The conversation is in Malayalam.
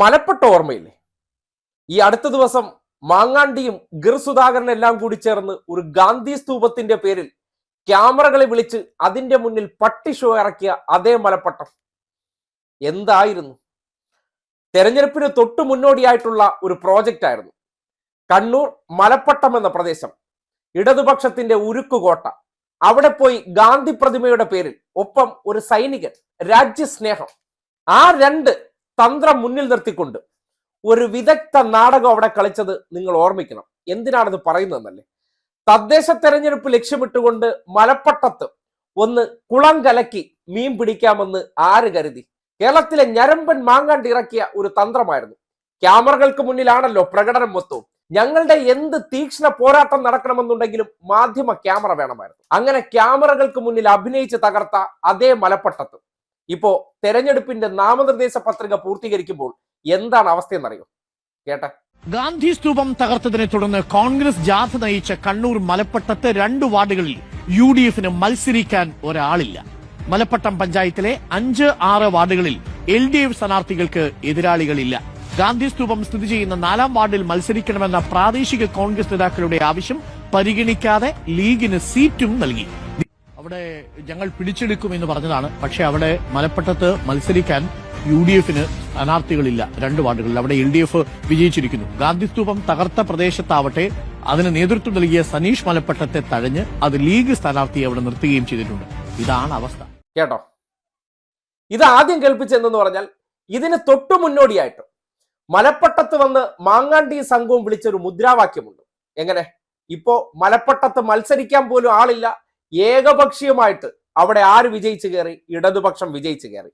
മലപ്പെട്ട ഓർമ്മയില്ലേ? ഈ അടുത്ത ദിവസം മാങ്ങാണ്ടിയും ഗിർ സുധാകരൻ എല്ലാം കൂടി ചേർന്ന് ഒരു ഗാന്ധി സ്തൂപത്തിന്റെ പേരിൽ ക്യാമറകളെ വിളിച്ച് അതിന്റെ മുന്നിൽ പട്ടി ഷോ ഇറക്കിയ അതേ മലപ്പട്ടം. എന്തായിരുന്നു? തെരഞ്ഞെടുപ്പിന് തൊട്ടു മുന്നോടിയായിട്ടുള്ള ഒരു പ്രോജക്റ്റ് ആയിരുന്നു. കണ്ണൂർ മലപ്പട്ടം എന്ന പ്രദേശം ഇടതുപക്ഷത്തിന്റെ ഉരുക്കുകോട്ട. അവിടെ പോയി ഗാന്ധി പ്രതിമയുടെ പേരിൽ ഒപ്പം ഒരു സൈനികൻ രാജ്യസ്നേഹം. ആ രണ്ട് തന്ത്രം മുന്നിൽ നിർത്തിക്കൊണ്ട് ഒരു വിദഗ്ധ നാടകം അവിടെ കളിച്ചത് നിങ്ങൾ ഓർമ്മിക്കണം. എന്തിനാണിത് പറയുന്നതെന്നല്ലേ? തദ്ദേശ തെരഞ്ഞെടുപ്പ് ലക്ഷ്യമിട്ടുകൊണ്ട് മലപ്പട്ടത്ത് ഒന്ന് കുളം കലക്കി മീൻ പിടിക്കാമെന്ന് ആര് കരുതി? കേരളത്തിലെ ഞരമ്പൻ മാങ്ങാണ്ട് ഇറക്കിയ ഒരു തന്ത്രമായിരുന്നു. ക്യാമറകൾക്ക് മുന്നിലാണല്ലോ പ്രകടനം മൊത്തവും. ഞങ്ങളുടെ എന്ത് തീക്ഷ്ണ പോരാട്ടം നടക്കണമെന്നുണ്ടെങ്കിലും മാധ്യമ ക്യാമറ വേണമായിരുന്നു. അങ്ങനെ ക്യാമറകൾക്ക് മുന്നിൽ അഭിനയിച്ച് തകർത്ത അതേ മലപ്പട്ടത്ത് ഇപ്പോ തെരഞ്ഞെടുപ്പിന്റെ നാമനിർദ്ദേശ പത്രിക പൂർത്തീകരിക്കുമ്പോൾ എന്താണ് അവസ്ഥയെന്നറിയോ? കേട്ടെ. ഗാന്ധി സ്തൂപം തകർത്തതിനെ തുടർന്ന് കോൺഗ്രസ് ജാഥ നയിച്ച കണ്ണൂർ മലപ്പട്ടത്ത് രണ്ട് വാർഡുകളിൽ യു ഡി എഫിന് മത്സരിക്കാൻ ഒരാളില്ല. മലപ്പട്ടം പഞ്ചായത്തിലെ അഞ്ച് ആറ് വാർഡുകളിൽ എൽ ഡി എഫ് സ്ഥാനാർത്ഥികൾക്ക് എതിരാളികളില്ല. ഗാന്ധി സ്തൂപം സ്ഥിതി ചെയ്യുന്ന നാലാം വാർഡിൽ മത്സരിക്കണമെന്ന പ്രാദേശിക കോൺഗ്രസ് നേതാക്കളുടെ ആവശ്യം പരിഗണിക്കാതെ ലീഗിന് സീറ്റും നൽകി. അവിടെ ഞങ്ങൾ പിടിച്ചെടുക്കുമെന്ന് പറഞ്ഞതാണ്. പക്ഷെ അവിടെ മലപ്പട്ടത്ത് മത്സരിക്കാൻ യു ഡി എഫിന് സ്ഥാനാർത്ഥികളില്ല. രണ്ട് വാർഡുകളിൽ. അവിടെ എൽ ഡി എഫ് വിജയിച്ചിരിക്കുന്നു. ഗാന്ധി സ്തൂപം തകർത്ത പ്രദേശത്താവട്ടെ അതിന് നേതൃത്വം നൽകിയ സനീഷ് മലപ്പട്ടത്തെ തഴഞ്ഞ് അത് ലീഗ് സ്ഥാനാർത്ഥിയെ അവിടെ നിർത്തുകയും ചെയ്തിട്ടുണ്ട്. ഇതാണ് അവസ്ഥ. കേട്ടോ? ഇത് ആദ്യം കേൾപ്പിച്ചെന്ന് പറഞ്ഞാൽ ഇതിന് തൊട്ടു മുന്നോടിയായിട്ട് മലപ്പട്ടത്ത് വന്ന് മാങ്ങാണ്ടി സംഘവും വിളിച്ചൊരു മുദ്രാവാക്യമുണ്ട്. എങ്ങനെ? ഇപ്പോ മലപ്പട്ടത്ത് മത്സരിക്കാൻ പോലും ആളില്ല. ഏകപക്ഷീയമായിട്ട് അവിടെ ആര് വിജയിച്ചു കയറി ഇടതുപക്ഷം വിജയിച്ചു കയറി